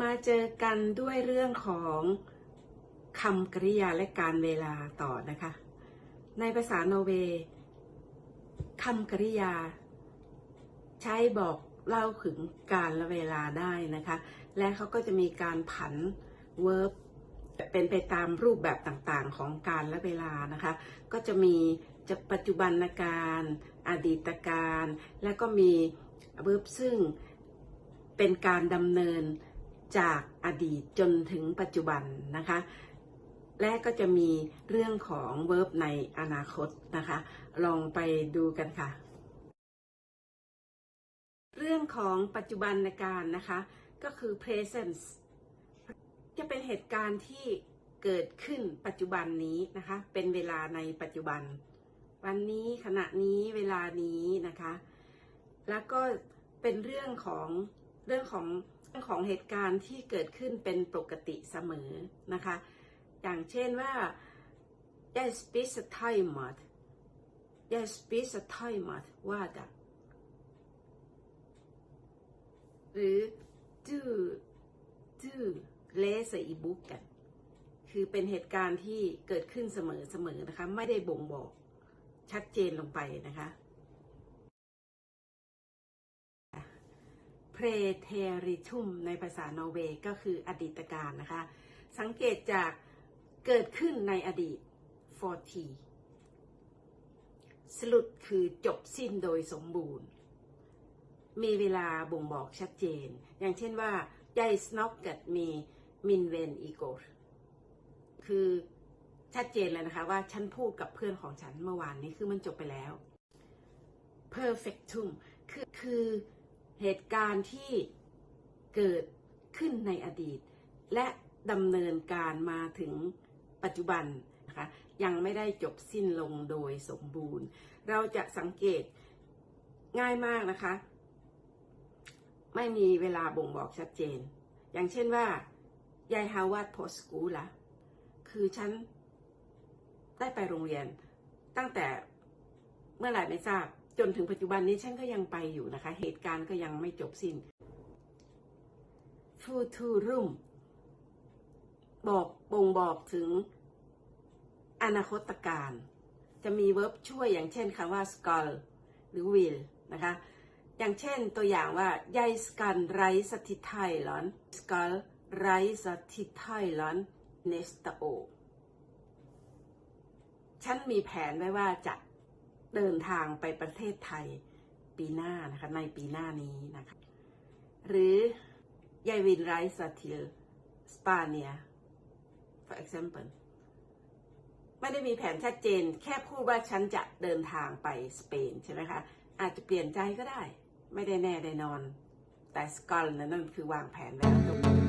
มาเจอกันด้วยเรื่องของคำกริยาและการเวลาต่อนะคะ ในภาษาโนเวย์คำกริยา ใช้บอกเล่าถึงการและเวลาได้นะคะ และเขาก็จะมีการผัน verb เป็นไปตามรูปแบบต่างๆของการและเวลานะคะ ก็จะมีจะปัจจุบันการ อดีตการ และก็มี verb ซึ่งเป็นการดำเนิน จากอดีตจนถึงปัจจุบันนะคะ และก็จะมีเรื่องของ verb ในอนาคตนะคะ ลองไปดูกันค่ะ เรื่องของปัจจุบันการนะคะ ก็คือ present จะเป็นเหตุการณ์ที่เกิดขึ้นปัจจุบันนี้นะคะ เป็นเวลาในปัจจุบัน วันนี้ขณะนี้เวลานี้นะคะ แล้วก็เป็นเรื่องของเรื่องของ ของเหตุการณ์ที่เกิดขึ้นเป็นปกติเสมอนะคะ อย่างเช่นว่า jeg spiser thaimat jeg spiser thaimat ว่าดักหรือ du du läser i boken คือเป็นเหตุการณ์ที่เกิดขึ้นเสมอเสมอนะคะ ไม่ได้บ่งบอกชัดเจนลงไปนะคะ preteritum ในภาษานอร์เวย์ก็คืออดีตการนะคะ สังเกตจากเกิดขึ้นในอดีต 40สรุปคือจบสิ้นโดยสมบูรณ์ มีเวลาบ่งบอกชัดเจน อย่างเช่นว่า jeg snakket med min ven i går คือชัดเจนเลยนะคะว่าฉันพูดกับเพื่อนของฉันเมื่อวานนี้คือมันจบไปแล้ว perfectum คือคือ เหตุการณ์ที่เกิดขึ้นในอดีต และดำเนินการมาถึงปัจจุบันนะคะยังไม่ได้จบสิ้นลงโดยสมบูรณ์ เราจะสังเกตง่ายมากนะคะ ไม่มีเวลาบ่งบอกชัดเจน อย่างเช่นว่ายายฮาวาดโพสกูละคือฉันได้ไปโรงเรียนตั้งแต่เมื่อไหร่ไม่ทราบ จนถึงปัจจุบันนี้ฉันก็ยังไปอยู่นะคะ เหตุการณ์ก็ยังไม่จบสิ้น futurum บอกบ่งบอกถึงอนาคตการ จะมีเวิร์บช่วยอย่างเช่นคำว่า skull หรือ will นะคะ อย่างเช่นตัวอย่างว่า jeg skal reise til Thailand skal reise til Thailand næste år ฉันมีแผนไว้ว่าจะ เดินทางไปประเทศไทยปีหน้านะคะในปีหน้านี้นะคะ หรือ jeg vil reise til Spania for example ไม่ได้มีแผนชัดเจน แค่พูดว่าฉันจะเดินทางไปสเปนใช่ไหมคะ อาจจะเปลี่ยนใจก็ได้ ไม่ได้แน่ได้นอน แต่สกอลนั่นคือวางแผนไว้แล้ว